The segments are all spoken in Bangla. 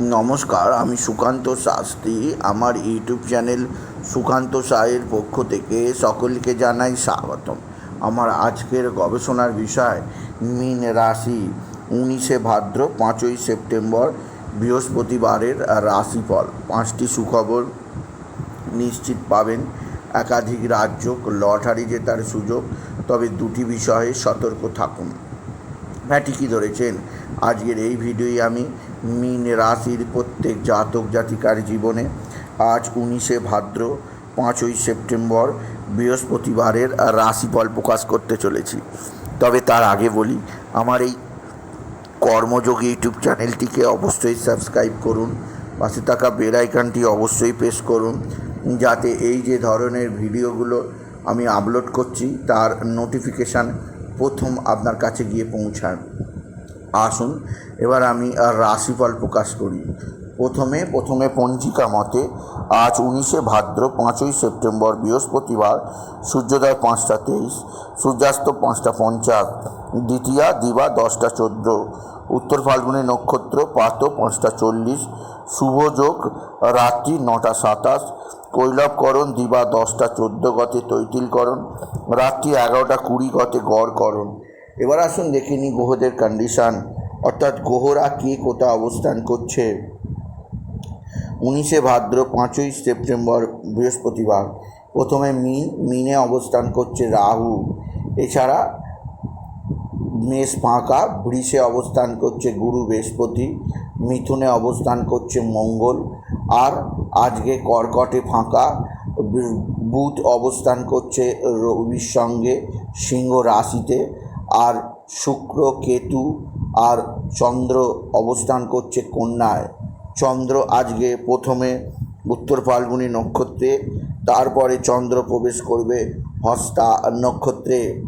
নমস্কার, আমি সুকান্ত শাস্ত্রী। আমার ইউটিউব চ্যানেল সুকান্ত সায়ের পক্ষ থেকে সকলকে জানাই স্বাগতম। আমার আজকের গবেষণার বিষয়, মীন রাশি, উনিশে ভাদ্র, পাঁচই সেপ্টেম্বর, বৃহস্পতিবারের রাশিফল। পাঁচটি সুখবর নিশ্চিত পাবেন। একাধিক রাজ্য লটারি জেতার সুযোগ, তবে দুটি বিষয়ে সতর্ক থাকুন। হ্যাঁ ঠিকই ধরেছেন? আজকের এই ভিডিওই আমি মীন রাশির প্রত্যেক জাতক জাতিকার জীবনে আজ উনিশে ভাদ্র, পাঁচই সেপ্টেম্বর বৃহস্পতিবারের রাশিফল প্রকাশ করতে চলেছি। তবে তার আগে বলি, আমার এই কর্মযোগ ইউটিউব চ্যানেলটিকে অবশ্যই সাবস্ক্রাইব করুন, পাশে থাকা বেল আইকনটি অবশ্যই প্রেস করুন, যাতে এই যে ধরনের ভিডিওগুলো আমি আপলোড করছি, তার নোটিফিকেশান প্রথম আপনার কাছে গিয়ে পৌঁছায়। আসুন, এবার আমি রাশিফল প্রকাশ করি। প্রথমে প্রথমে পঞ্জিকা মতে, আজ উনিশে ভাদ্র, পাঁচই সেপ্টেম্বর, বৃহস্পতিবার, সূর্যোদয় পাঁচটা তেইশ, সূর্যাস্ত পাঁচটা পঞ্চাশ, দ্বিতীয়া, দিবা দশটা চোদ্দ, উত্তর ফাল্গুনী নক্ষত্র পাত পাঁচটা চল্লিশ শুভযোগ রাত্রি নটা সাতাশ কৈলবকরণ দিবা দশটা চোদ্দ গতে তৈতিলকরণ রাত্রি এগারোটা কুড়ি গতে গড়করণ এবার আসুন দেখে নিই গ্রহদের কন্ডিশান অর্থাৎ গ্রহরা কে কোথা অবস্থান করছে। উনিশে ভাদ্র, পাঁচই সেপ্টেম্বর, বৃহস্পতিবার। প্রথমে মিন, মিনে অবস্থান করছে রাহু। এছাড়া মেষ ফাঁকা, বৃষে অবস্থান করছে গুরু, বৃহস্পতি। মিথুনে অবস্থান করছে মঙ্গল। আর আজকে কর্কটে ফাঁকা বুধ অবস্থান করছে রবির সঙ্গে, সিংহ রাশিতে। আর শুক্র কেতু আর চন্দ্র অবস্থান করছে কন্যায়। চন্দ্র আজকে প্রথমে উত্তর ফাল্গুনি নক্ষত্রে, তারপরে চন্দ্র প্রবেশ করবে হস্তা নক্ষত্রে।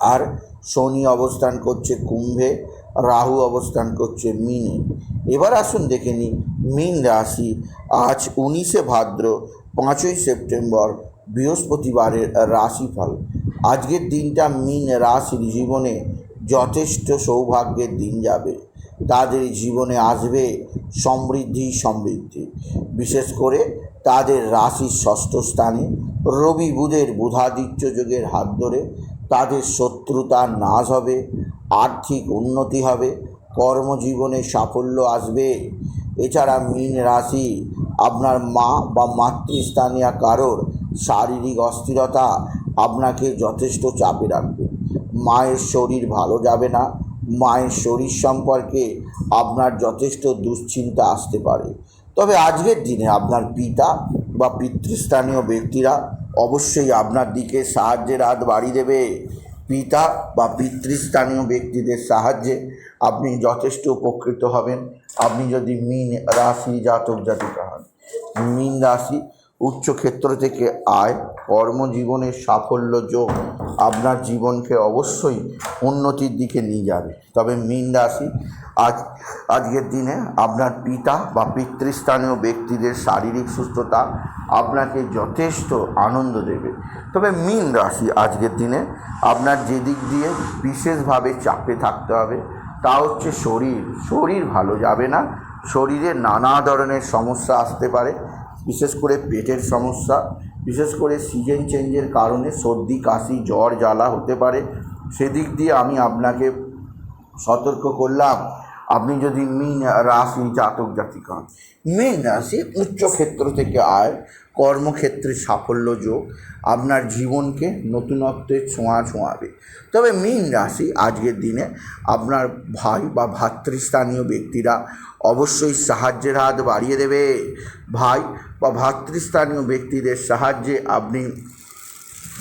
আর শনি অবস্থান করছে কুম্ভে, রাহু অবস্থান করছে মিনে। এবার আসুন দেখে নিই, মিন রাশি আজ উনিশে ভাদ্র, পাঁচই সেপ্টেম্বর, বৃহস্পতিবারের রাশিফল। আজকের দিনটা মিন রাশির জীবনে যথেষ্ট সৌভাগ্যের দিন যাবে। তাদের জীবনে আসবে সমৃদ্ধি সমৃদ্ধি। বিশেষ করে তাদের রাশির ষষ্ঠ স্থানে রবি বুধের বুধাদিত্য যোগের হাত ধরে তাদের শত্রুতা নাশ হবে, আর্থিক উন্নতি হবে, কর্মজীবনে সাফল্য আসবে। এছাড়া মীন রাশি আপনার মা বা মাতৃস্থানীয় কারোর শারীরিক অস্থিরতা আপনাকে যথেষ্ট চাপে রাখবে। মায়ের শরীর ভালো যাবে না। মায়ের শরীর সম্পর্কে আপনার যথেষ্ট দুশ্চিন্তা আসতে পারে। তবে আজকের দিনে আপনার পিতা বা পিতৃস্থানীয় ব্যক্তিরা অবশ্যই আপনার দিকে সাহায্যের হাত বাড়িয়ে দেবে। পিতা বা পিতৃস্থানীয় ব্যক্তিদের সাহায্যে আপনি যথেষ্ট উপকৃত হবেন। আপনি যদি মিন রাশি জাতক জাতিকা হন, মিন রাশি উচ্চ ক্ষেত্র থেকে আয় কর্মজীবনের সাফল্য যোগ আপনার জীবনকে অবশ্যই উন্নতির দিকে নিয়ে যাবে। তবে মীন রাশি, আজ, আজকের দিনে আপনার পিতা বা পিতৃস্থানীয় ব্যক্তিদের শারীরিক সুস্থতা আপনাকে যথেষ্ট আনন্দ দেবে। তবে মীন রাশি, আজকের দিনে আপনার যে দিক দিয়ে বিশেষভাবে চাপে থাকতে হবে, তা হচ্ছে শরীর। শরীর ভালো যাবে না। শরীরে নানা ধরনের সমস্যা আসতে পারে, বিশেষ করে পেটের সমস্যা বিশেষ করে সিজন চেঞ্জের কারণে সর্দি, কাশি, জ্বর, জ্বালা হতে পারে। সেদিক দিয়ে আমি আপনাকে সতর্ক করলাম। আপনি যদি মিন রাশি জাতক জাতিক হন মিন রাশি উচ্চ ক্ষেত্র থেকে আয়, কর্মক্ষেত্রে সাফল্য যোগ, আপনার জীবনকে নতুনত্বের ছোঁয়া ছোঁয়াবে। তবে মিন রাশি আজকের দিনে আপনার ভাই বা ভাতৃস্থানীয় ব্যক্তিরা অবশ্যই সাহায্যের হাত বাড়িয়ে দেবে। ভাই বা ভাতৃস্থানীয় ব্যক্তিদের সাহায্যে আপনি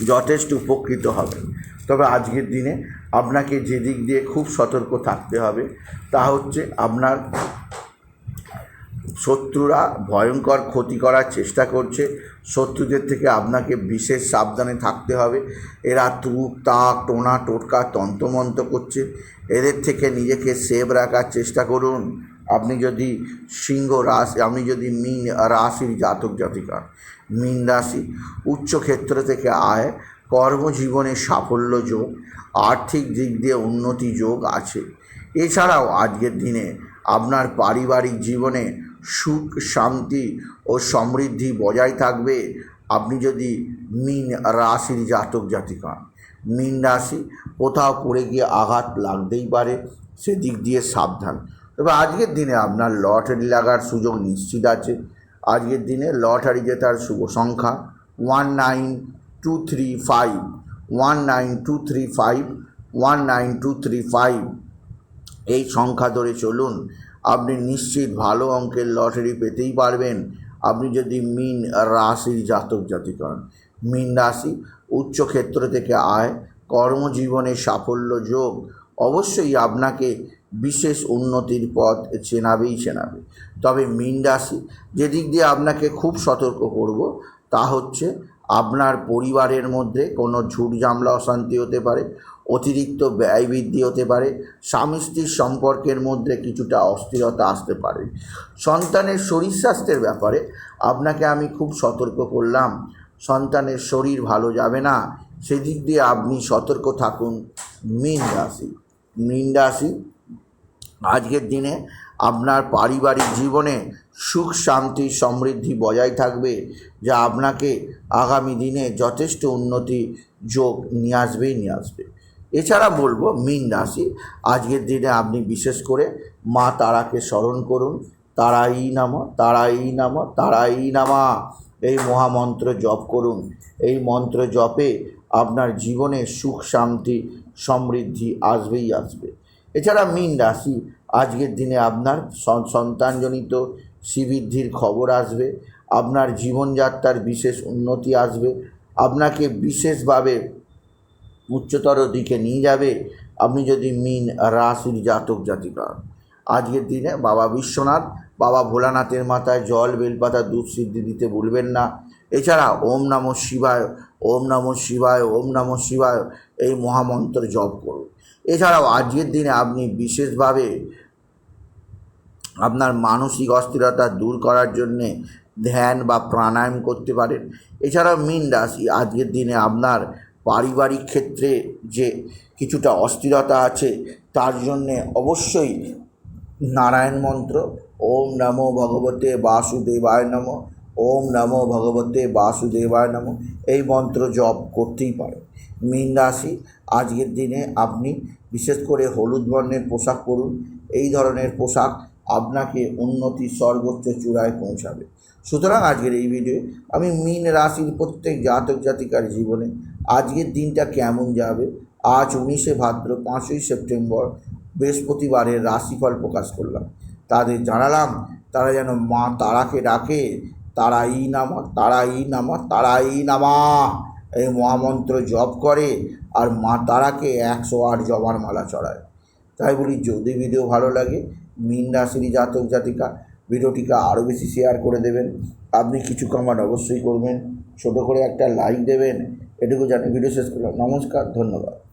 যথেষ্ট উপকৃত হবেন। তবে আজকের দিনে আপনাকে যে দিক দিয়ে খুব সতর্ক থাকতে হবে তা হচ্ছে আপনার শত্রুরা ভয়ঙ্কর ক্ষতি করার চেষ্টা করছে। শত্রুদের থেকে আপনাকে বিশেষ সাবধানে থাকতে হবে। এরা তুক, তাক, টোনা, টোটকা, তন্ত্রমন্ত্র করছে। এদের থেকে নিজেকে সেভ রাখার চেষ্টা করুন। আপনি যদি সিংহ রাশি, আপনি যদি মিন রাশির জাতক জাতিকা মিন রাশি, উচ্চ ক্ষেত্র থেকে আয় কর্মজীবনে সাফল্য যোগ, আর্থিক দিক দিয়ে উন্নতি যোগ আছে। এছাড়াও আজকের দিনে আপনার পারিবারিক জীবনে সুখ, শান্তি ও সমৃদ্ধি বজায় থাকবে। আপনি যদি মীন রাশির জাতক জাতিকা, মীন রাশি কোথাও পড়ে গিয়ে আঘাত লাগতেই পারে, সেদিক দিয়ে সাবধান। তবে আজকের দিনে আপনার লটারি লাগার সুযোগ নিশ্চিত আছে। আজকের দিনে লটারি জেতার শুভ সংখ্যা one nine two three five one nine two three five one nine two three five এই সংখ্যা ধরে চলুন, আপনি নিশ্চিত ভালো অঙ্কের লটারি পেতেই পারবেন। আপনি যদি মিন রাশির জাতক জাতিক হন মিন রাশি উচ্চ ক্ষেত্র থেকে আয়, কর্মজীবনে সাফল্য যোগ, অবশ্যই আপনাকে বিশেষ উন্নতির পথ চেনাবেই চেনাবে। তবে মিন রাশি, যেদিক দিয়ে আপনাকে খুব সতর্ক করব, তা হচ্ছে আপনার পরিবারের মধ্যে কোনো ঝুট জামলা অশান্তি হতে পারে, অতিরিক্ত ব্যয় বৃদ্ধি হতে পারে, স্বামী স্ত্রীর সম্পর্কের মধ্যে কিছুটা অস্থিরতা আসতে পারে। সন্তানের শরীর স্বাস্থ্যের ব্যাপারে আপনাকে আমি খুব সতর্ক করলাম। সন্তানের শরীর ভালো যাবে না, সেদিক দিয়ে আপনি সতর্ক থাকুন। মীন রাশি মীন রাশি, আজকের দিনে আপনার পারিবারিক জীবনে সুখ, শান্তি, সমৃদ্ধি বজায় থাকবে, যা আপনাকে আগামী দিনে যথেষ্ট উন্নতি, যোগ নিয়ে আসবেই নিয়ে আসবে। এছাড়া বলব, মীন রাশি, আজকের দিনে আপনি বিশেষ করে মা তারাকে স্মরণ করুন, তারাই নাম তারাই নাম, তারাই নামা, এই মহামন্ত্র জপ করুন। এই মন্ত্র জপে আপনার জীবনে সুখ, শান্তি, সমৃদ্ধি আসবেই আসবে। এছাড়া মীন রাশি, আজকের দিনে আপনার সন- সন্তানজনিত শ্রীবৃদ্ধির খবর আসবে, আপনার জীবনযাত্রার বিশেষ উন্নতি আসবে, আপনাকে বিশেষভাবে উচ্চতর দিকে নিয়ে যাবে আপনি যদি মিন রাশির জাতক জাতিকা হন। আজকের দিনে বাবা বিশ্বনাথ, বাবা ভোলানাথের মাথায় জল, বেলপাতা, দুধ সিদ্ধি দিতে ভুলবেন না এছাড়া ওম নম শিবায়, ওম নম শিবায়, ওম নম শিবায় এই মহামন্ত্র জপ করুন এছাড়াও আজকের দিনে আপনি বিশেষভাবে আপনার মানসিক অস্থিরতা দূর করার জন্যে ধ্যান বা প্রাণায়াম করতে পারেন। এছাড়াও মিন রাশি, আজকের দিনে আপনার পারিবারিক ক্ষেত্রে যে কিছুটা অস্থিরতা আছে, তার জন্যে অবশ্যই নারায়ণ মন্ত্র, ওম নমো ভগবতে বাসুদেবায় নম, ওম নমো ভগবতে বাসুদেবায় নম, এই মন্ত্র জপ করতেই পারে মীন রাশি, আজকের দিনে আপনি বিশেষ করে হলুদ বর্ণের পোশাক পরুন, এই ধরনের পোশাক আপনাকে উন্নতি সর্বোচ্চ চূড়ায় পৌঁছাবে। সুতরাং আজকের এই ভিডিও আমি মীন রাশির প্রত্যেক জাতক জাতিকার জীবনে আজকের দিনটা কেমন যাবে? আজ উনিশে ভাদ্র, পাঁচই সেপ্টেম্বর বৃহস্পতিবারের রাশিফল প্রকাশ করলাম। তাদের জানালাম, তারা যেন মা তারাকে ডাকে, তারাই নামা তারাই নামা তারাই নামা। এই মহামন্ত্র জপ করে আর মা তারাকে একশো আট জবার মালা চড়ায়। তাই বলি, যদি ভিডিও ভালো লাগে, মিন রাশির জাতক জাতিকা, ভিডিওটিকে আরও বেশি শেয়ার করে দেবেন। আপনি কিছু কমেন্ট অবশ্যই করবেন। ছোটো করে একটা লাইক দেবেন। এটুকু জানি। ভিডিও শেষ করলাম। নমস্কার, ধন্যবাদ।